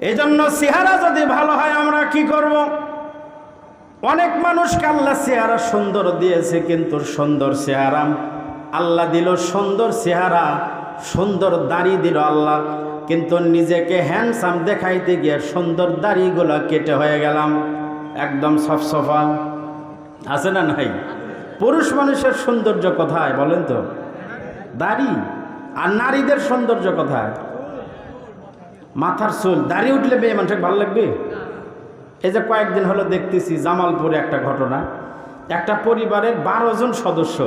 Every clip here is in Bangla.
এই জন্য চেহারা যদি ভালো হয়, আমরা কি করব? অনেক মানুষ আল্লাহ চেহারা সুন্দর দিয়েছে, কিন্তু সুন্দর চেহারা। আল্লাহ দিল সুন্দর চেহারা, সুন্দর দাড়ি দিল আল্লাহ। কিন্তু নিজেকে হ্যান্ডসাম দেখাইতে গিয়ে সুন্দর দাড়িগুলো কেটে হয়ে গেলাম, একদম সফসফা আছে না নাই? পুরুষ মানুষের সৌন্দর্য কোথায় বলেন তো? দাড়ি। আর নারীদের সৌন্দর্য কোথায়? মাথার চুল, দাড়ি উঠলে মেয়ে মানুষের ভালো লাগবে? এই যে কয়েকদিন হলো দেখতেছি জামালপুরে একটা ঘটনা। একটা পরিবারের বারো জন সদস্য।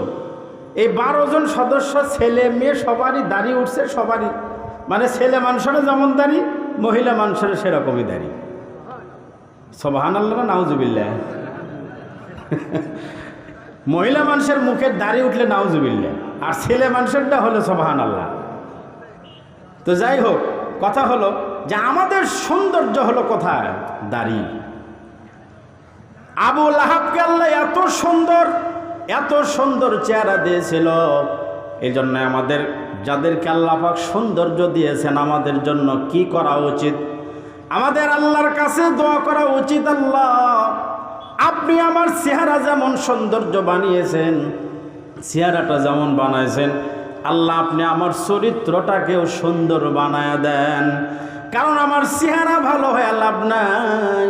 এই বারো জন সদস্য ছেলে মেয়ে সবারই দাড়ি উঠছে, সবারই। মানে ছেলে মানুষেরও যেমন দাঁড়ি, মহিলা মানুষেরও সেরকমই দাড়ি। সবহান আল্লাহ নাউজুবিল্লা মহিলা মানুষের মুখের দাড়ি উঠলে নাউজুবিল্লা আর ছেলে মানুষেরটা হলো সবহান আল্লাহ তো যাই হোক কথা হলো যে আমাদের সৌন্দর্য হলো কোথায়? দাড়ি। আবু লাহাবকে আল্লাহ এত সুন্দর এত সুন্দর চেহারা দিয়েছিল। এই জন্য আমাদের, যাদেরকে আল্লাপাক সৌন্দর্য দিয়েছেন আমাদের জন্য কি করা উচিত? আমাদের আল্লাহর কাছে দোয়া করা উচিত আল্লাহ, আপনি আমার চেহারা যেমন সৌন্দর্য বানিয়েছেন, চেহারাটা যেমন বানাইছেন আল্লাহ আপনি আমার চরিত্রটাকেও সুন্দর বানায় দেন। কারণ আমার চেহারা ভালো হয়ে লাভ নাই।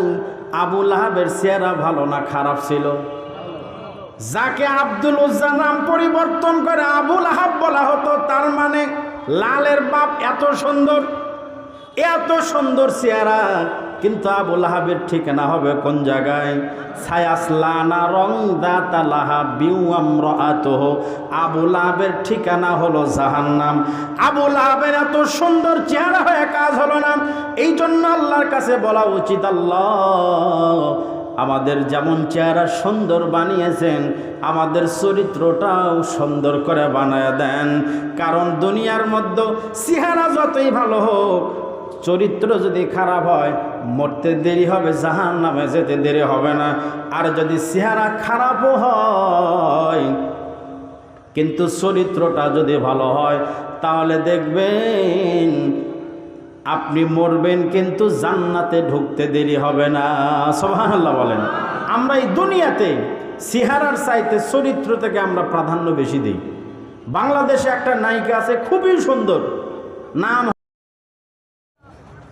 আবুল আহাবের চেহারা ভালো না, খারাপ ছিল। যাকে আব্দুল উজ্জা নাম পরিবর্তন করে আবুল আহাব বলা হতো, তার মানে লালের বাপ এত সুন্দর এত সুন্দর চেহারা। কিন্তু আবুল লাহাবের ঠিকানা হবে কোন জায়গায়? ছায়াসলানা রং দাতালাহা বিউ আমরাতহ আবুল আহাবের ঠিকানা হলো জাহান্নাম। আবু আহাবের এত সুন্দর চেহারা হয়ে কাজ হলো না। এই জন্য আল্লাহর কাছে বলা উচিত, আল্লাহ, আমাদের যেমন চেহারা সুন্দর বানিয়েছেন, আমাদের চরিত্রটাও সুন্দর করে বানায় দেন। কারণ দুনিয়ার মধ্যে চেহারা যতই ভালো হোক, চরিত্র যদি খারাপ হয় মরতে দেরি হবে জাহান নামে যেতে দেরি হবে না। আর যদি চেহারা খারাপও হয়, কিন্তু চরিত্রটা যদি ভালো হয়, তাহলে দেখবেন আপনি মরবেন, কিন্তু জান্নাতে ঢুকতে দেরি হবে না। সোহানাল্লাহ বলেন। আমরা এই দুনিয়াতে সিহারার চাইতে চরিত্র থেকে আমরা প্রাধান্য বেশি দিই। বাংলাদেশে একটা নায়িকা আছে, খুবই সুন্দর। নাম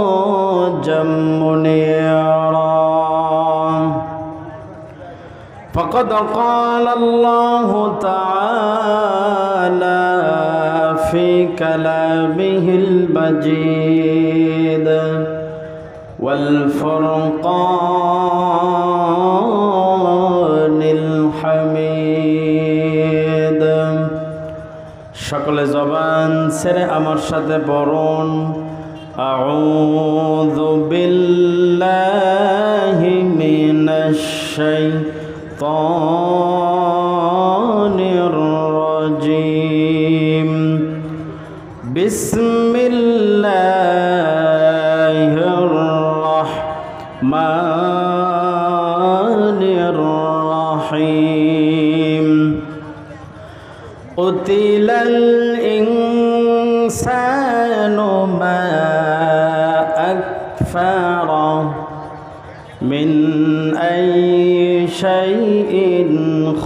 وسراجا منيرا فقد قال الله تعالى في كلامه المجيد والفرقان সকলে জবান ছেড়ে আমার সাথে পড়ুন أعوذ بالله من الشيطان الرجيم بسم الله الرحمن الرحيم قتل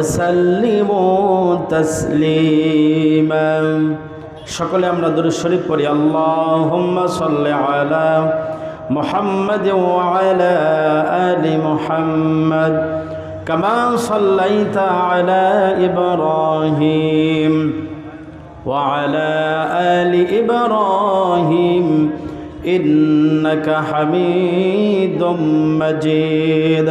وسلموا تسليما সকলে আমরা দুরূদ শরীফ পড়ি আল্লাহুম্মা সাল্লি আলা মুহাম্মাদ ওয়া আলা আলি মুহাম্মাদ কামা সাল্লাইতা আলা ইব্রাহিম وعلى آل إبراهيم إنك حميد مجيد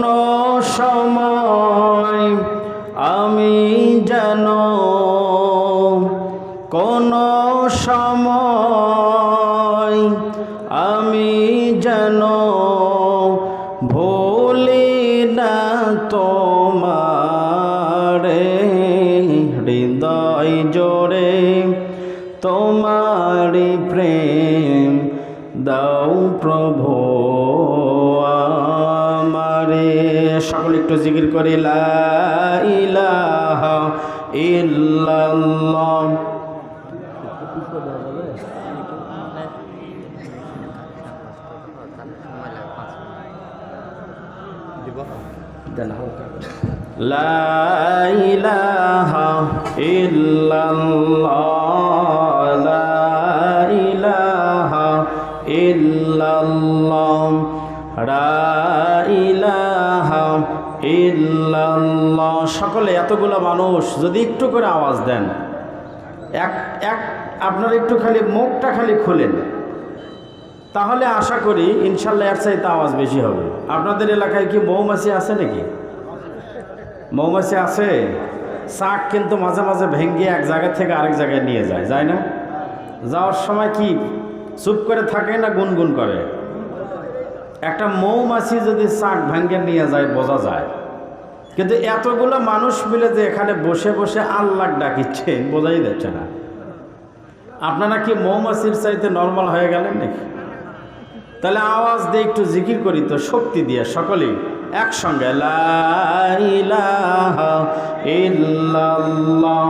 জিকির করি লাহ লাইলাহ ইল্লাল্লাহ। লাইলাহ ইল্লাল্লাহ। রা আল্লাহ সকলে এতগুলো মানুষ যদি একটু করে আওয়াজ দেন। এক এক, আপনার একটু খালি মুখটা খালি খুলেন। তাহলে আশা করি ইনশাল্লাহ এর চাইতে আওয়াজ বেশি হবে। আপনাদের এলাকায় কি মৌমাছি আছে নাকি? মৌমাছি আছে? চাক কিন্তু মাঝে মাঝে ভেঙে এক জায়গা থেকে আরেক জায়গায় নিয়ে যায় যায় না? যাওয়ার সময় কি চুপ করে থাকে না গুনগুন করে? একটা মৌমাছি যদি চাক ভেঙ্গে নিয়ে যায়, বোঝা যায়। কিন্তু এতগুলো মানুষ মিলে যে এখানে বসে বসে আল্লাহ ডাকিচ্ছে, বোঝাই যাচ্ছে না। আপনারা কি মৌমাছির চাইতে নর্মাল হয়ে গেলেন নাকি? তাহলে আওয়াজ দিয়ে একটু জিকির করি তো, শক্তি দিয়ে সকলেই একসঙ্গে লা ইলাহা ইল্লাল্লাহ।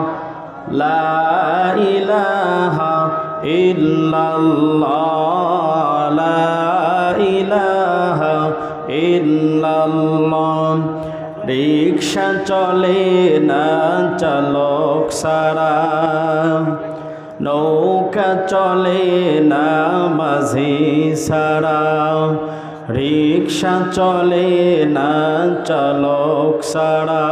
রিক্সা চলে না চালক সারা। নৌকা চলে না মাঝি সারা। রিক্সা চলে না চালক সারা।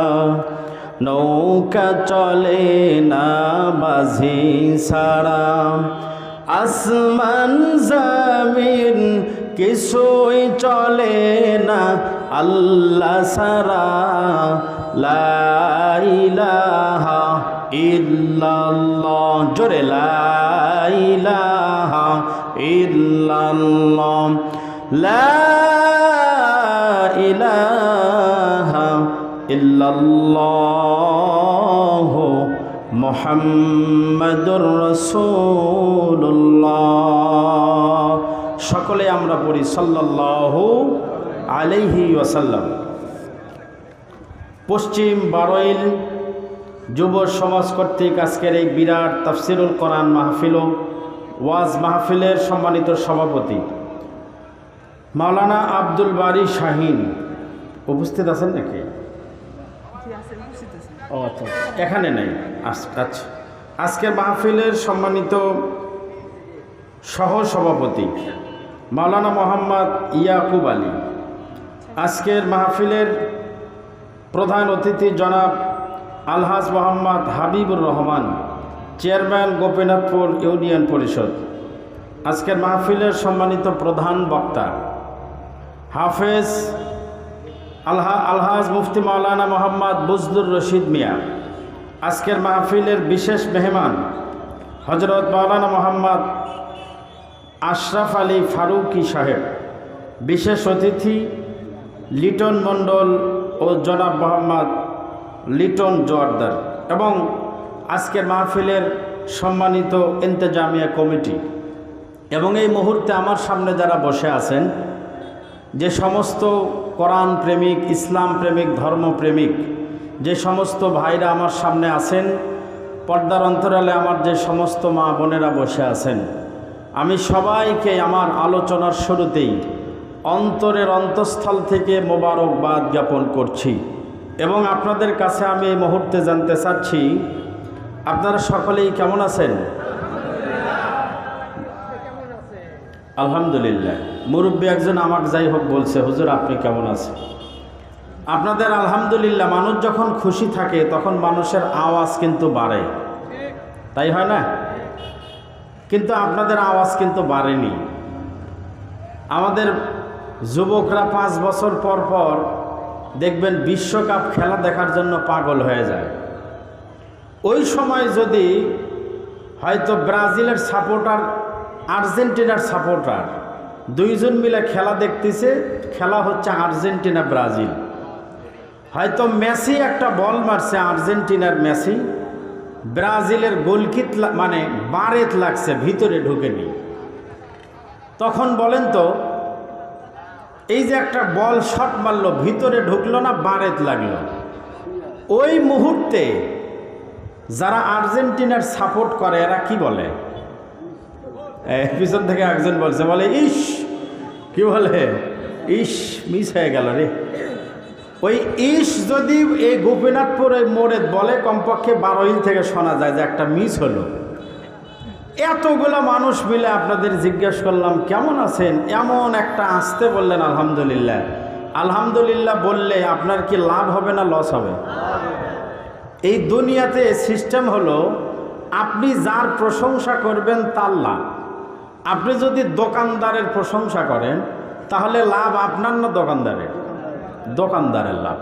নৌকা চলে না বাজি সারা। আসমান, জমিন কিছুই চলে না আল্লাহ সারা লাইলাহা ইল্লাল্লাহ। জোরে লাইলাহা ইল্লাল্লাহ। লা ইলাহা ইল্লাল্লাহ মোহাম্মদুর রসুল্লাহ সকলে আমরা পড়ি সাল্লাল্লাহু আলাইহি ওয়াসাল্লাম। পশ্চিম বারোইল যুব সমাজ কর্তৃক আজকের এই বিরাট তাফসিরুল কোরআন মাহফিল ওয়াজ মাহফিলের সম্মানিত সভাপতি মাওলানা আব্দুল বারি শাহিন উপস্থিত আছেন নাকি? ও আচ্ছা এখানে নেই। আচ্ছা আচ্ছা। আজকের মাহফিলের সম্মানিত সহ সভাপতি মাওলানা মোহাম্মদ ইয়াকুব আলী। আজকের মাহফিলের প্রধান অতিথি জনাব আলহাজ মোহাম্মদ হাবিবুর রহমান, চেয়ারম্যান গোপীনাথপুর ইউনিয়ন পরিষদ। আজকের মাহফিলের সম্মানিত প্রধান বক্তা হাফেজ আলহা, আলহাজ মুফতি মাওলানা মোহাম্মদ বুজদুর রশিদ মিয়া। আজকের মাহফিলের বিশেষ মেহমান হজরত মাওলানা মোহাম্মদ আশরাফ আলী ফারুকি সাহেব। বিশেষ অতিথি লিটন মণ্ডল ও জনাব মোহাম্মদ লিটন জোয়ারদার এবং আজকের মাহফিলের সম্মানিত ইন্তেজামিয়া কমিটি। এবং এই মুহূর্তে আমার সামনে যারা বসে আছেন, যে সমস্ত কোরআন প্রেমিক, ইসলাম প্রেমিক ধর্মপ্রেমিক যে সমস্ত ভাইরা আমার সামনে আছেন, পর্দার অন্তরালে আমার যে সমস্ত মা বোনেরা বসে আছেন, আমি সবাইকে আমার আলোচনার শুরুতেই অন্তরের অন্তঃস্থল থেকে মোবারকবাদ জ্ঞাপন করছি। এবং আপনাদের কাছে আমি এই মুহূর্তে জানতে চাচ্ছি, আপনারা সকলেই কেমন আছেন? আলহামদুলিল্লাহ। মুরব্বী একজন আমাকে যাই হোক বলছে, হুজুর, আপনি কেমন আছেন? আপনাদের আলহামদুলিল্লাহ, মানুষ যখন খুশি থাকে, তখন মানুষের আওয়াজ কিন্তু বাড়ে। তাই হয় না? কিন্তু আপনাদের আওয়াজ কিন্তু বাড়েনি। আমাদের যুবকরা পাঁচ বছর পর পর দেখবেন বিশ্বকাপ খেলা দেখার জন্য পাগল হয়ে যায়। ওই সময় যদি হয়তো ব্রাজিলের সাপোর্টার, আর্জেন্টিনার সাপোর্টার দুইজন মিলে খেলা দেখতেছে, খেলা হচ্ছে আর্জেন্টিনা, ব্রাজিল। হয়তো মেসি একটা বল মারছে আর্জেন্টিনার মেসি, ব্রাজিলের গোলকিত মানে বারেত লাগছে, ভিতরে ঢুকেনি। তখন বলেন তো এই যে একটা বল শট মারলো, ভিতরে ঢুকলো না বারেত লাগল। ওই মুহূর্তে যারা আর্জেন্টিনার সাপোর্ট করে, এরা কি বলে? পিছন থেকে একজন বলছে, বলে, ইস! কি বলে? ইস মিস হয়ে গেল রে। ওই ইস যদি এই গোপীনাথপুর এই মোড়ে বলে, কমপক্ষে বারো ইল থেকে শোনা যায় যে একটা মিস হলো। এতগুলো মানুষ মিলে আপনাদের জিজ্ঞেস করলাম, কেমন আছেন? এমন একটা আসতে বললেন, আলহামদুলিল্লাহ। আলহামদুলিল্লাহ বললে, আপনার কি লাভ হবে না লস হবে? এই দুনিয়াতে সিস্টেম হলো, আপনি যার প্রশংসা করবেন তার লাভ। আপনি যদি দোকানদারের প্রশংসা করেন, তাহলে লাভ আপনার না দোকানদারের? দোকানদারের লাভ।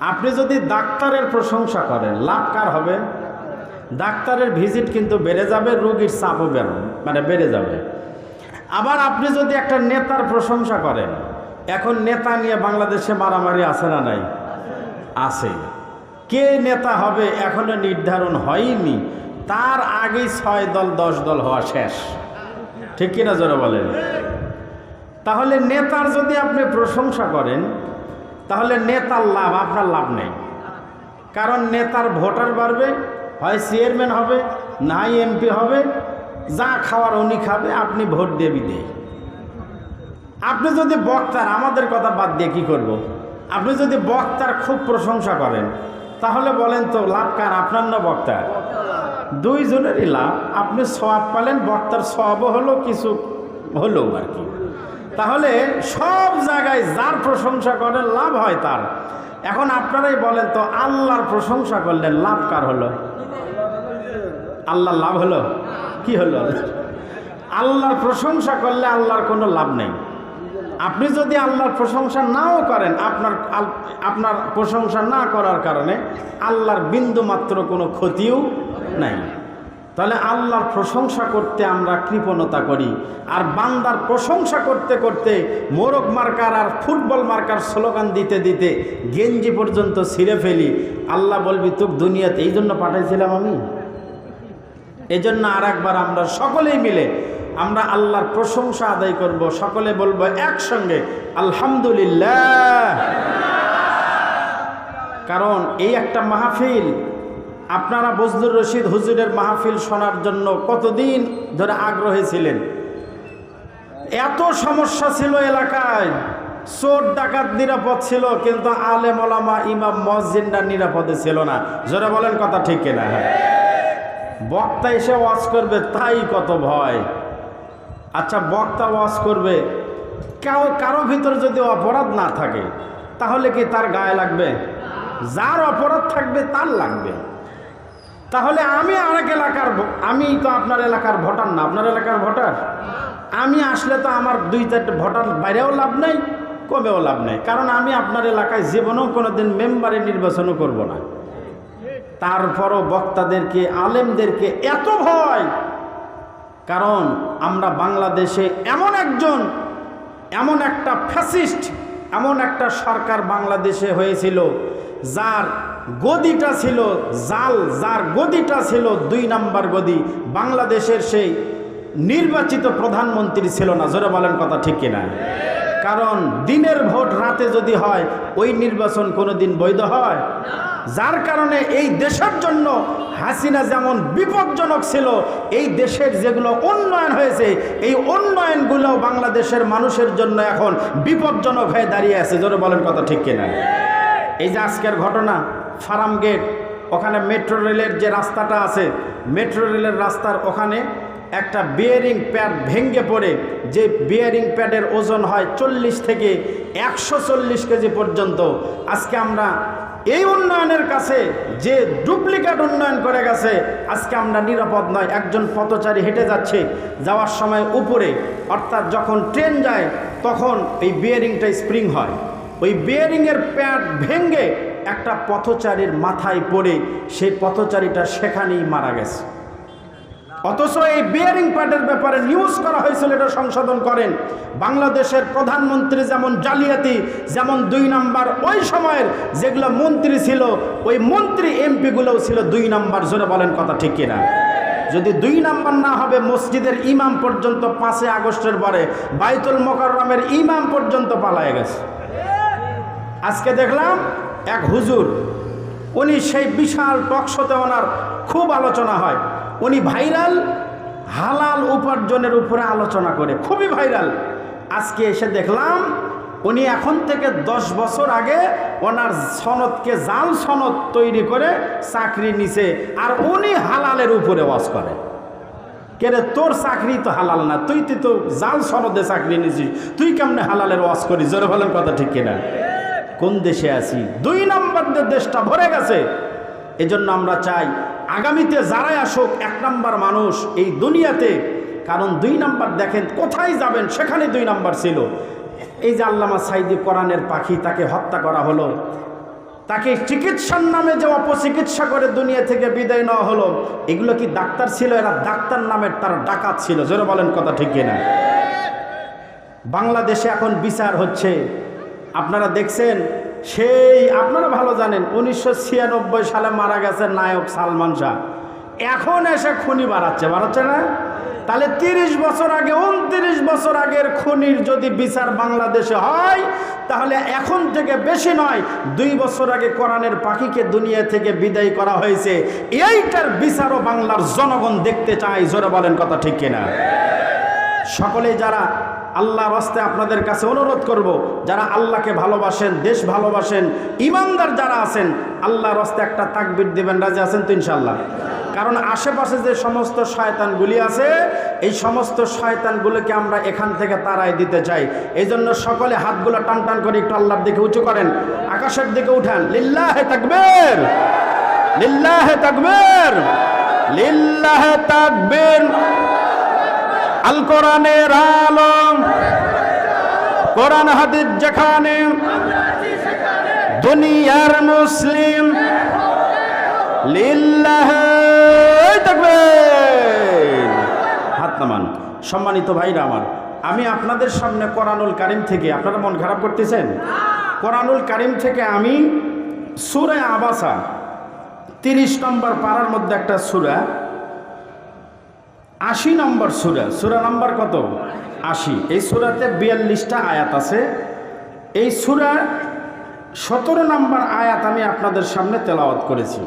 আপনি যদি ডাক্তারের প্রশংসা করেন, লাভ কার হবে? ডাক্তারের ভিজিট কিন্তু বেড়ে যাবে, রোগীর চাপও বেরো মানে বেড়ে যাবে। আবার আপনি যদি একটা নেতার প্রশংসা করেন, এখন নেতা নিয়ে বাংলাদেশে মারামারি আছে না নাই? আছে। কে নেতা হবে এখনও নির্ধারণ হয়নি। তার আগেই ছয় দল, দশ দল হওয়া শেষ। ঠিক কিনা জোরে বলেন? তাহলে নেতার যদি আপনি প্রশংসা করেন, তাহলে নেতার লাভ, আপনার লাভ নেই। কারণ নেতার ভোটার বাড়বে হয় চেয়ারম্যান হবে, নাই এমপি হবে, যা খাওয়ার উনি খাবে, আপনি ভোট দেবি দেই আপনি যদি বক্তার, আমাদের কথা বাদ দিয়ে কী করব। আপনি যদি বক্তার খুব প্রশংসা করেন, তাহলে বলেন তো, লাভ কার? আপনার না বক্তার? দুইজনেরই লাভ। আপনি সব পালেন, বক্তার সবও হলো, কিছু হলো আর কি। তাহলে সব জায়গায় যার প্রশংসা করেন, লাভ হয় তার। এখন আপনারাই বলেন তো, আল্লাহর প্রশংসা করলেন লাভ কার হলো? আল্লাহর লাভ হলো? কি হলো? আল্লাহর প্রশংসা করলে আল্লাহর কোনো লাভ নেই। আপনি যদি আল্লাহর প্রশংসা নাও করেন, আপনার আপনার প্রশংসা না করার কারণে আল্লাহর বিন্দু মাত্র কোনো ক্ষতিও নাই। তাহলে আল্লাহর প্রশংসা করতে আমরা কৃপণতা করি। আর বান্দার প্রশংসা করতে করতে মোরগ মার্কার আর ফুটবল মার্কার স্লোগান দিতে দিতে গেঞ্জি পর্যন্ত ছিঁড়ে ফেলি। আল্লাহ বলবি, তুক দুনিয়াতে এই জন্য পাঠাইছিলাম আমি। এজন্য আর একবার আমরা সকলেই মিলে আমরা আল্লাহর প্রশংসা আদায় করব। সকলে বলব একসঙ্গে, আলহামদুলিল্লাহ। কারণ এই একটা মাহফিল আপনারা বজলুর রশিদ হুজুরের মাহফিল শোনার জন্য কতদিন ধরে আগ্রহী ছিলেন? এত সমস্যা ছিল এলাকায়। চোর ডাকাত নিরাপদ ছিল, কিন্তু আলেম ওলামা ইমাম মসজিদরা নিরাপদে ছিল না। জোরে বলেন কথা ঠিক কিনা? হ্যাঁ বক্তা এসে ওয়াজ করবে, তাই কত ভয়। আচ্ছা বক্তা ওয়াজ করবে। কেউ কারও ভিতর যদি অপরাধ না থাকে, তাহলে কি তার গায়ে লাগবে? যার অপরাধ থাকবে, তার লাগবে। তাহলে আমি আরেক এলাকার আমি তো আপনার এলাকার ভোটার না, আপনার এলাকার ভোটার? আমি আসলে তো আমার দুই চারটে ভোটার বাইরেও লাভ নেই, কমেও লাভ নেই। কারণ আমি আপনার এলাকায় জীবনেও কোনো দিন মেম্বারে নির্বাচনও করব না। তারপরও বক্তাদেরকে, আলেমদেরকে এত ভয়। কারণ আমরা বাংলাদেশে এমন একজন, এমন একটা ফ্যাসিস্ট, এমন একটা সরকার বাংলাদেশে হয়েছিল, যার গদিটা ছিল জাল, যার গদিটা ছিল দুই নাম্বার গদি। বাংলাদেশের সেই নির্বাচিত প্রধানমন্ত্রী ছিল না, জোরে বলেন কথা ঠিক কিনা? কারণ দিনের ভোট রাতে যদি হয়, ওই নির্বাচন কোনো দিন বৈধ হয়। যার কারণে এই দেশের জন্য হাসিনা যেমন বিপজ্জনক ছিল, এই দেশের যেগুলো উন্নয়ন হয়েছে, এই উন্নয়নগুলো বাংলাদেশের মানুষের জন্য এখন বিপজ্জনক হয়ে দাঁড়িয়ে আছে, জোরে বলেন কথা ঠিক কিনা? এই যে আজকের ঘটনা ফার্ম গেট, ওখানে মেট্রো রেলের যে রাস্তাটা আছে মেট্রো রেলের রাস্তার ওখানে একটা বিয়ারিং প্যাড ভেঙ্গে পড়ে, যে বিয়ারিং প্যাডের ওজন হয় চল্লিশ থেকে একশো চল্লিশ কেজি পর্যন্ত। আজকে আমরা এই উন্নয়নের কাছে যে ডুপ্লিকেট উন্নয়ন করে গেছে, আজকে আমরা নিরাপদ নয়, একজন পথচারী হেঁটে যাচ্ছে, যাওয়ার সময় উপরে, অর্থাৎ যখন ট্রেন যায়, তখন এই বিয়ারিংটা স্প্রিং হয়। ওই বিয়ারিংয়ের প্যাড ভেঙে একটা পথচারীর মাথায় পড়ে সেই পথচারীটা সেখানেই মারা গেছে। অথচ এই বিয়ারিং প্যাডের ব্যাপারে নিউজ করা হয়েছিল, এটা সংশোধন করেন। বাংলাদেশের প্রধানমন্ত্রী যেমন জালিয়াতি, যেমন দুই নাম্বার ওই সময়ের যেগুলো মন্ত্রী ছিল, ওই মন্ত্রী এমপিগুলোও ছিল দুই নাম্বার, জোরে বলেন কথা ঠিক কিনা? যদি দুই নাম্বার না হবে, মসজিদের ইমাম পর্যন্ত পাঁচই আগস্টের পরে বাইতুল মোকাররমের ইমাম পর্যন্ত পালায় গেছে। আজকে দেখলাম এক হুজুর, উনি সেই বিশাল টকশোতে ওনার খুব আলোচনা হয়। উনি ভাইরাল, হালাল উপার্জনের উপরে আলোচনা করে, খুবই ভাইরাল। আজকে এসে দেখলাম, উনি এখন থেকে দশ বছর আগে ওনার সনদকে জাল সনদ তৈরি করে চাকরি নিছে, আর উনি হালালের উপরে ওয়াজ করে। কেরে তোর চাকরি তো হালাল না তুই তুই তো জাল সনদে চাকরি নিছিস, তুই কেমনে হালালের ওয়াজ করিস? জোরে বলেন কথা ঠিক কিনা। কোন দেশে আছি? দুই নাম্বার দেশটা ভরে গেছে। এজন্য আমরা চাই আগামীতে যারাই আসুক, এক নম্বর মানুষ এই দুনিয়াতে। কারণ দুই নাম্বার দেখেন কোথায় যাবেন? সেখানে দুই নাম্বার ছিল। এই যে আল্লামা সাইদি কোরআনের পাখি, তাকে হত্যা করা হলো। তাকে চিকিৎসার নামে যে অপচিকিৎসা করে দুনিয়া থেকে বিদায় নেওয়া হলো, এগুলো কি ডাক্তার ছিল? এরা ডাক্তার নামের তার ডাকাত ছিল। জোরে বলেন কথা ঠিক কিনা? বাংলাদেশে এখন বিচার হচ্ছে। আপনারা দেখছেন, সেই আপনারা ভালো জানেন, উনিশশো ছিয়ানব্বই সালে মারা গেছে নায়ক সালমান শাহ। এখন এসে খুনি বাড়াচ্ছে বাড়াচ্ছে না? তাহলে তিরিশ বছর আগে, উনত্রিশ বছর আগের খুনির যদি বিচার বাংলাদেশে হয়, তাহলে এখন থেকে বেশি নয়, দুই বছর আগে কোরআনের পাখিকে দুনিয়া থেকে বিদায় করা হয়েছে। এইটার বিচারও বাংলার জনগণ দেখতে চায়, জোরে বলেন কথা ঠিক কিনা? সকলে যারা আল্লাহ রাস্তে আপনাদের কাছে অনুরোধ করব, যারা আল্লাহকে ভালোবাসেন, দেশ ভালোবাসেন, ইমানদার যারা আছেন আল্লাহ রাস্তে একটা তাকবির দেবেন, রাজি আছেন তো ইনশাল্লাহ কারণ আশেপাশে যে সমস্ত শয়তানগুলি আছে, এই সমস্ত শয়তানগুলোকে আমরা এখান থেকে তারাই দিতে চাই। এই জন্য সকলে হাতগুলো টান টান করে একটু আল্লাহর দিকে উঁচু করেন। আকাশের দিকে উঠান। লিল্লাহে তাকবীর! লিল্লাহে তাকবীর! লিল্লাহে তাকবীর! আল কোরআনের আলম। কোরআন হাদিস যেখানে দুনিয়ার মুসলিম। সম্মানিত ভাইরা আমার, আমি আপনাদের সামনে কোরআনুল কারিম থেকে, আপনারা মন খারাপ করতেছেন? কোরআনুল কারিম থেকে আমি সুরে আবাসা, তিরিশ নম্বর পাড়ার মধ্যে একটা সুরা আশি নম্বর সুরা। সুরা নম্বর কত? আশি। এই সুরাতে বিয়াল্লিশটা আয়াত আছে। এই সুরা সতেরো নম্বর আয়াত আমি আপনাদের সামনে তেলাওয়াত করেছি।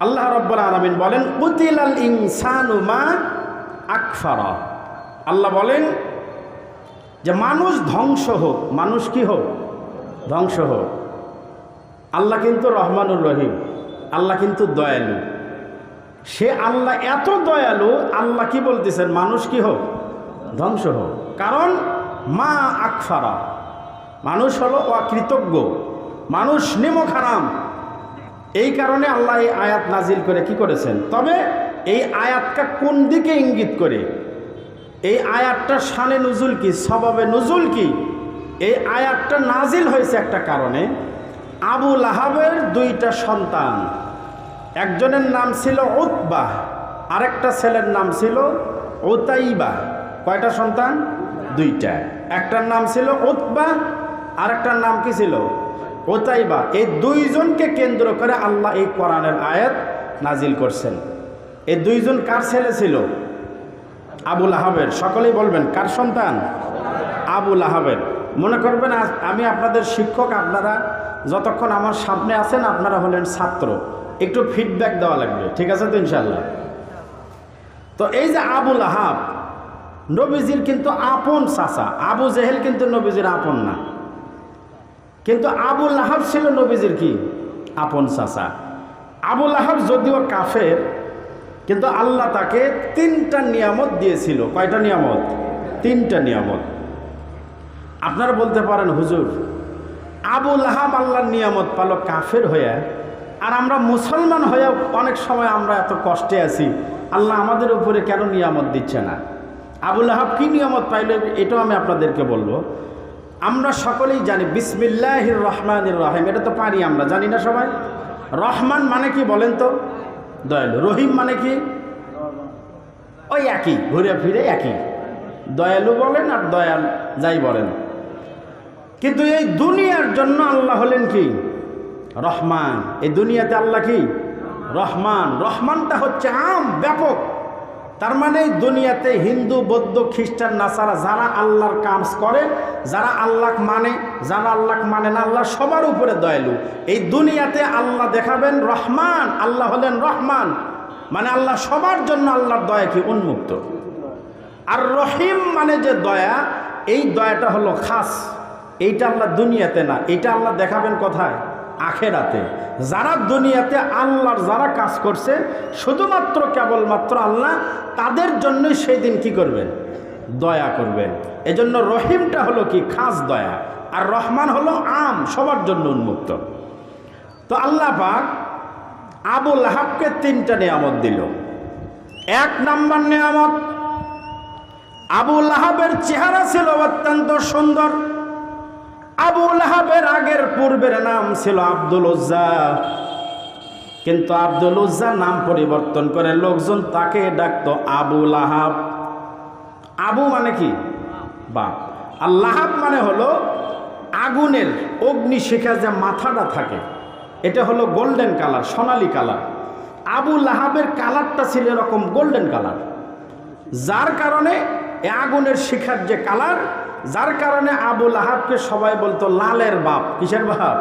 আল্লাহ রব্বুল আলমিন বলেন উতিল আল ইনসানু মা আকফারা। আল্লাহ বলেন যে, মানুষ ধ্বংস হোক, মানুষ কি হোক? ধ্বংস হোক। আল্লাহ কিন্তু রহমানুর রহিম, আল্লাহ কিন্তু দয়ালু। সে আল্লাহ এত দয়ালু, আল্লাহ কি বলতেছেন? মানুষ কি হোক? ধ্বংস হোক। কারণ মা আকফারা। মানুষ হলো অকৃতজ্ঞ। মানুষ নিমক হারাম এই কারণে আল্লাহ এই আয়াত নাজিল করে কি করেছেন? তবে এই আয়াতটা কোন দিকে ইঙ্গিত করে? এই আয়াতটা শানে নজুল কি, স্বভাবে নজুল কি? এই আয়াতটা নাজিল হয়েছে একটা কারণে। আবু লাহাবের দুইটা সন্তান। একজনের নাম ছিল উতবা, আরেকটা ছেলের নাম ছিল ওতাইবা কয়টা সন্তান? দুইটা। একটার নাম ছিল উতবা, আরেকটার নাম কি ছিল? ওতাইবা এই দুইজনকে কেন্দ্র করে আল্লাহ এই কোরআনের আয়াত নাজিল করছেন। এই দুইজন কার ছেলে ছিল? আবুল আহাবের। সকলেই বলবেন, কার সন্তান? আবুল আহাবের। মনে করবেন আমি আপনাদের শিক্ষক, আপনারা যতক্ষণ আমার সামনে আছেন, আপনারা হলেন ছাত্র। একটু ফিডব্যাক দেওয়া লাগবে। ঠিক আছে তো ইনশাল্লাহ তো এই যে আবুল আহাব নবীজির কিন্তু আপন চাচা। আবু জেহেল কিন্তু নবীজির আপন না। কিন্তু আবুল আহাব ছিল নবীজির কি? আপন চাচা। আবুল আহাব যদিও কাফের, কিন্তু আল্লাহ তাকে তিনটা নিয়ামত দিয়েছিল। কয়টা নিয়ামত? তিনটা নিয়ামত। আপনারা বলতে পারেন, হুজুর আবুল আহাব আল্লাহর নিয়ামত পালো কাফের হয়ে আর আমরা মুসলমান হয়ে অনেক সময় আমরা এত কষ্টে আছি। আল্লাহ আমাদের উপরে কেন নিয়ামত দিচ্ছে না? আবুল আহাব কী নিয়ামত পাইলে? এটাও আমি আপনাদেরকে বলব। আমরা সকলেই জানি বিসমিল্লাহ রহমান রহিম। এটা তো পারি আমরা, জানি না সবাই? রহমান মানে কি বলেন তো? দয়ালু। রহিম মানে কি? ওই একই, ঘুরে ফিরে একই। দয়ালু বলেন আর দয়াল যাই বলেন। কিন্তু এই দুনিয়ার জন্য আল্লাহ হলেন কি? রহমান। এই দুনিয়াতে আল্লাহ কি? রহমান। রহমানটা হচ্ছে আম, ব্যাপক। তার মানে দুনিয়াতে হিন্দু, বৌদ্ধ, খ্রিস্টান, নাসারা যারা আল্লাহর কাজ করে, যারা আল্লাহ মানে যারা আল্লাহ মানে না, আল্লাহ সবার উপরে দয়ালু। এই দুনিয়াতে আল্লাহ দেখাবেন রহমান। আল্লাহ হলেন রহমান। মানে আল্লাহ সবার জন্য আল্লাহর দয়া কি? উন্মুক্ত। আর রহিম মানে যে দয়া, এই দয়াটা হলো খাস। এইটা আল্লাহ দুনিয়াতে না। এইটা আল্লাহ দেখাবেন কোথায়? আখেরাতে। যারা দুনিয়াতে আল্লাহর যারা কাজ করছে, শুধুমাত্র কেবলমাত্র আল্লাহ, তাদের জন্যই সেই দিন কি করবেন? দয়া করবেন। এজন্য রহিমটা হলো কি? খাস দয়া। আর রহমান হলো আম, সবার জন্য উন্মুক্ত। তো আল্লাহ পাক আবুল হাবকে তিনটা নিয়ামত দিল। এক নাম্বার নিয়ামত আবুল আহাবের চেহারা ছিল অত্যন্ত সুন্দর। আবুল আহাবের আগের পূর্বের নাম ছিল আব্দুল উজ্জা। কিন্তু আব্দুল উজ্জা নাম পরিবর্তন করে লোকজন তাকে ডাকতো আবুল আহাব আবু মানে কি? বাপ। আর লাহাব মানে হলো আগুনের অগ্নিশিখা যে মাথাটা থাকে, এটা হলো গোল্ডেন কালার, সোনালি কালার। আবু লাহাবের কালারটা ছিল এরকম গোল্ডেন কালার। যার কারণে আগুনের শিখার যে কালার যার কারণে আবুল আহাবকে সবাই বলতো, লালের বাপ। কিসের বাপ?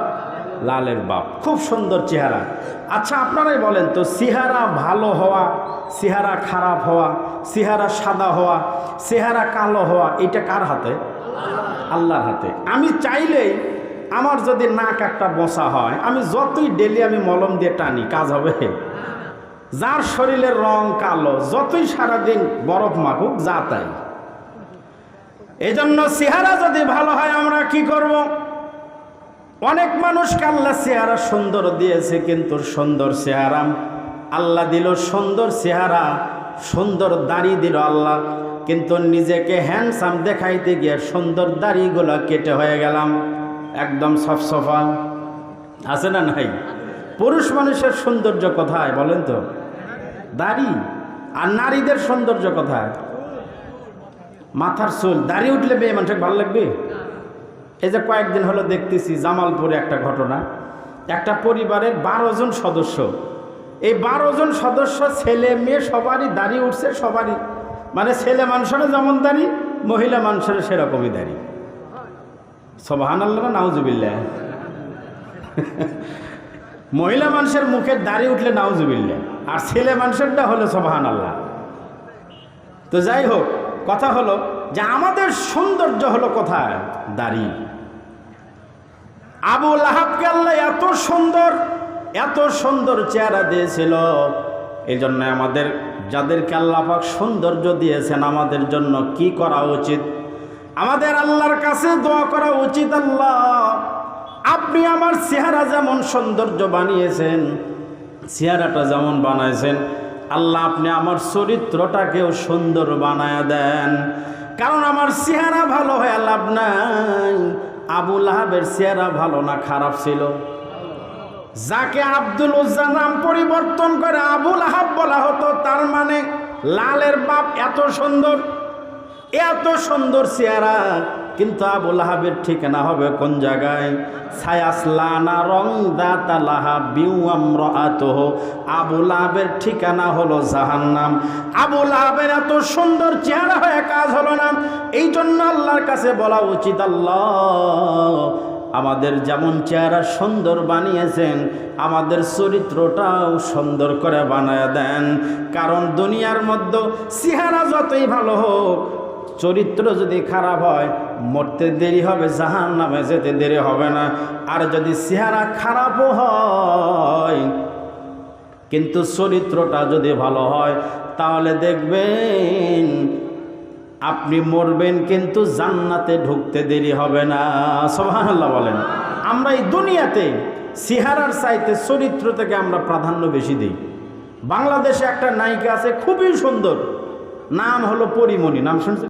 লালের বাপ। খুব সুন্দর চেহারা। আচ্ছা আপনারাই বলেন তো, চেহারা ভালো হওয়া, চেহারা খারাপ হওয়া, চেহারা সাদা হওয়া, চেহারা কালো হওয়া, এটা কার হাতে? আল্লাহর হাতে। আমি চাইলেই আমার যদি নাক একটা বসা হয়, আমি যতই ডেলি আমি মলম দিয়ে টানি, কাজ হবে। যার শরীরের রং কালো, যতই সারাদিন বরফ মাখুক, যা তাই। এই জন্য চেহারা যদি ভালো হয়, আমরা কি করব? অনেক মানুষ আল্লাহ চেহারা সুন্দর দিয়েছে, কিন্তু সুন্দর চেহারা আল্লাহ দিল, সুন্দর চেহারা, সুন্দর দাড়ি দিল আল্লাহ। কিন্তু নিজেকে হ্যান্ডসাম দেখাইতে গিয়ে সুন্দর দাড়িগুলো কেটে হয়ে গেলাম, একদম সফসফা আছে না নাই? পুরুষ মানুষের সৌন্দর্য কোথায় বলেন তো? দাড়ি। আর নারীদের সৌন্দর্য কোথায়? মাথার চুল দাড়ি উঠলে মেয়ে মানুষের ভালো লাগবে? এই যে কয়েকদিন হলো দেখতেছি জামালপুরে একটা ঘটনা। একটা পরিবারের বারো জন সদস্য। এই বারো জন সদস্য ছেলে মেয়ে সবারই দাড়ি উঠছে সবারই। মানে ছেলে মানুষেরও যেমন দাড়ি মহিলা মানুষেরও সেরকমই দাড়ি। সবাহান আল্লাহ নাউজুবিল্লা মহিলা মানুষের মুখের দাড়ি উঠলে নাউজুবিল্লা আর ছেলে মানুষেরটা হলো সবাহান আল্লাহ তো যাই হোক কথা হলো যে আমাদের সৌন্দর্য হলো কোথায়? দাড়ি। আবু লাহাবকে আল্লাহ এত সুন্দর এত সুন্দর চেহারা দিয়েছিল। এই জন্য আমাদের, যাদেরকে আল্লাপাক সৌন্দর্য দিয়েছেন আমাদের জন্য কি করা উচিত? আমাদের আল্লাহর কাছে দোয়া করা উচিত আল্লাহ, আপনি আমার চেহারা যেমন সৌন্দর্য বানিয়েছেন, চেহারাটা যেমন বানাইছেন আল্লাহ আপনি আমার চরিত্রটাকেও সুন্দর বানায় দেন। কারণ আমার চেহারা ভালো হয়ে লাভ নাই। আবুল আহাবের চেহারা ভালো না, খারাপ ছিল। যাকে আব্দুল উজ্জা নাম পরিবর্তন করে আবুল আহাব বলা হতো, তার মানে লালের বাপ এত সুন্দর এত সুন্দর চেহারা। কিন্তু আবুল আহাবের ঠিকানা হবে কোন জায়গায়? ছায়াসলানা রং দাতালাহা বিউআমরাতুহু আবুল আহাবের ঠিকানা হলো জাহান্নাম। আবুল আহাবের এত সুন্দর চেহারা হয়ে কাজ হলো না। এই জন্য আল্লাহর কাছে বলা উচিত, আল্লাহ, আমাদের যেমন চেহারা সুন্দর বানিয়েছেন, আমাদের চরিত্রটাও সুন্দর করে বানায় দেন। কারণ দুনিয়ার মধ্যে চেহারা যতই ভালো হোক চরিত্র যদি খারাপ হয়, মরতে দেরি হবে জাহান নামে যেতে দেরি হবে না। আর যদি চেহারা খারাপও হয়, কিন্তু চরিত্রটা যদি ভালো হয়, তাহলে দেখবেন আপনি মরবেন, কিন্তু জান্নাতে ঢুকতে দেরি হবে না। সোহানাল্লাহ বলেন। আমরা এই দুনিয়াতে সিহারার চাইতে চরিত্র থেকে আমরা প্রাধান্য বেশি দিই। বাংলাদেশে একটা নায়িকা আছে, খুবই সুন্দর। নাম হলো পরিমণি। নাম শুনছে